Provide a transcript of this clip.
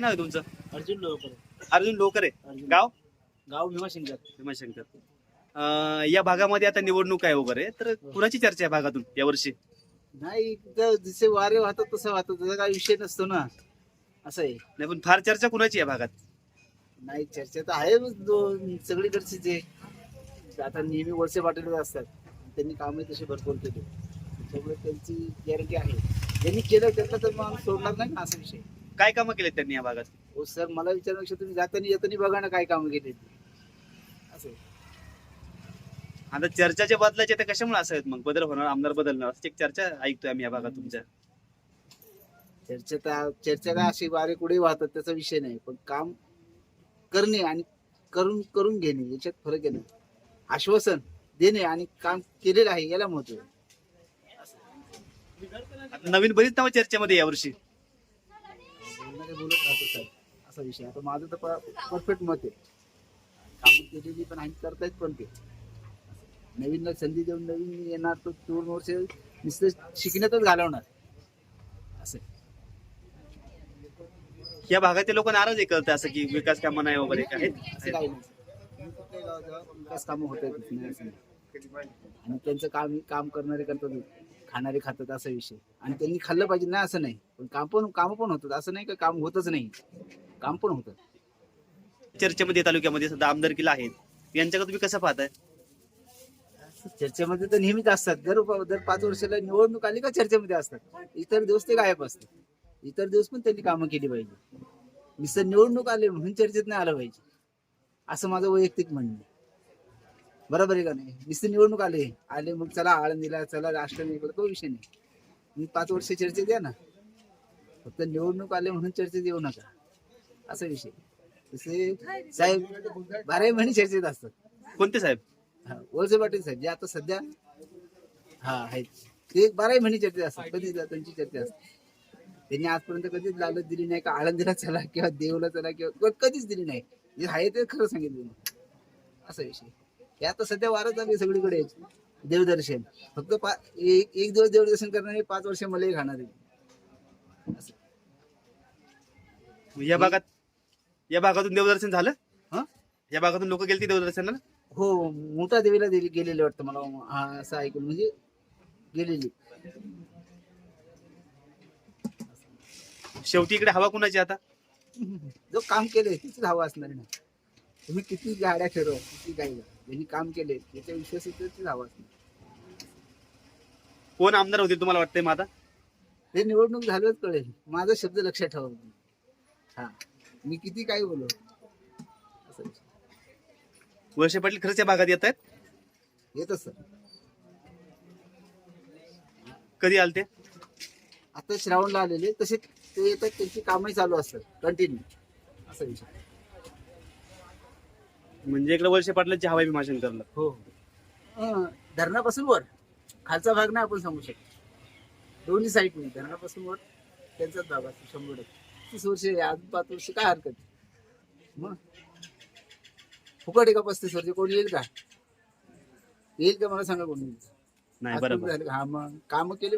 नाव आहे तुमचं? अर्जुन लोकर अर्जुन लोकरे अर्जुन. गाव? गाव भीमाशंकर भीमाशंकर अं, या भागामध्ये आता निवडणूक आहे वगैरे तर कुणाची चर्चा आहे भागातून यावर्षी नाही तिथं जसे वारे वाहतात तसं वाहतात त्याचा काही विषय नसतो ना असं आहे. नाही पण फार चर्चा कुणाची आहे भागात? नाही चर्चा तर आहे दोन सगळीकडचीच आहे आता नेहमी वळसे पाटील असतात त्यांनी कामे तशी भरपूर केली. त्याच्यामुळे त्यांची गॅरंटी आहे. ज्यांनी केलं त्यांना तर मग सोडणार नाही ना असा विषय काय कामं केलेत त्यांनी या भागात? हो सर मला विचारण्यापेक्षा तुम्ही जाताना येताना बघा ना काय कामं केली असं. आता चर्चाच्या बदलाचे ते कशामुळे असं आहेत मग? बदल होणार आमदार बदलणार. अशी एक चर्चा ऐकतोय आम्ही या भागात तुमच्या. चर्चा तर चर्चा काय अशी वारे कुठे वाहतात त्याचा विषय नाही. पण काम करणे आणि करून करून घेणे याच्यात फरक आहे ना. आश्वासन देणे आणि काम केलेलं आहे याला महत्त्व आहे. आता नवीन बरीच नावं चर्चेमध्ये आहे यावर्षी असा विषय आता माझं तर परफेक्ट मत आहे. काम केलेली पण आणि करतायत पण ते. नवीन संधी देऊन नवीन येणार तो दोन वर्ष नुसतं शिकण्यातच घालवणार. असं. या भागातील लोक नाराज आहे करत असं की विकास कामं नाही वगैरे काय असं काही नाही. विकास कामं होत आहेत नाही नाही. आणि त्यांचं काम काम करणारे करतात खाणारे खातात असा विषय आणि त्यांनी खाल्लं पाहिजे ना असं नाही. पण काम पण काम पण होतात. असं नाही का काम होतच नाही. काम पण होतं. चर्चेमध्ये तालुक्यामध्ये सध्या आमदारकीला आहेत. यांच्याकडे तुम्ही कसं पाहताय? चर्चेमध्ये तर नेहमीच असतात. दर दर पाच वर्षाला निवडणूक आली का चर्चेमध्ये असतात. इतर दिवस ते गायब असतात. इतर दिवस पण त्यांनी कामं केली पाहिजे. नुसतं निवडणूक आले म्हणून चर्चेत नाही आलं पाहिजे. असं माझं वैयक्तिक म्हणणं. बरोबर आहे का नाही? नुसतं निवडणूक आले. आले मग चला आळंदीला चला राष्ट्रवादी तो विषय नाही. मी पाच वर्ष चर्चेत या ना. फक्त निवडणूक आले म्हणून चर्चेत येऊ नका. असा विषय. तसे साहेब बाराही महिने चर्चेत असतात. कोणते साहेब? हा, वळसे पाटील साहेब जे आता सध्या हा आहेत. ते बाराही महिने चर्चेत असतात. कधीच त्यांची चर्चा असते. त्यांनी आजपर्यंत कधीच लालच दिली नाही का आळंदीला चला किंवा देवला चला किंवा क- कधीच दिली नाही. जे आहे ते खरं सांगितलं मी. असा विषय. हे आता सध्या वारं चालू आहे सगळीकडे. देवदर्शन. फक्त पा एक एक दिवस देवदर्शन करणारे पाच वर्ष मला खाणार आहे. या भागात या भागातून देवदर्शन झालं? हा? या भागातून लोक गेलती देवदर्शनाला? हो मोठा देवीला देवी गेलेले वाटतं मला हा असं ऐकून म्हणजे गेलेली. शेवटी इकडे हवा कुणाची आता? जो काम केले तीच हवा असणार ना. तुम्ही किती गाड्या फिरवा किती करा. ज्यांनी काम केले त्याच्या विश्वास तीच हवा असणार. कोण आमदार होतील तुम्हाला वाटतंय मग आता? ते निवडणूक झालंच कळेल. माझा शब्द लक्षात ठेवा. हा. मी किती काय बोलू. वळसे पाटील खरंच या भागात येत आहेत? येत सर. कधी आलते आता श्रावणला आलेले तसे ते येतात त्यांची कामही चालू असतात कंटिन्यू असं विषय म्हणजे इकडे वळसे पाटलांची हवा आहे भीमाशंकरला. हो अं, धरणापासून वर. खालचा भाग नाही आपण सांगू शकत. दोन्ही साईड नाही धरणापासून वर त्यांचाच भाग असतो शंभर टक्के. तीस वर्ष अजून पाच वर्ष काय हरकत? मग? फुकट आहे का पस्तीस वर्ष कोण येईल का? येईल का? मला सांगा कोणी येईल. नाही बरोबर. झालं. का? हा मग कामं केले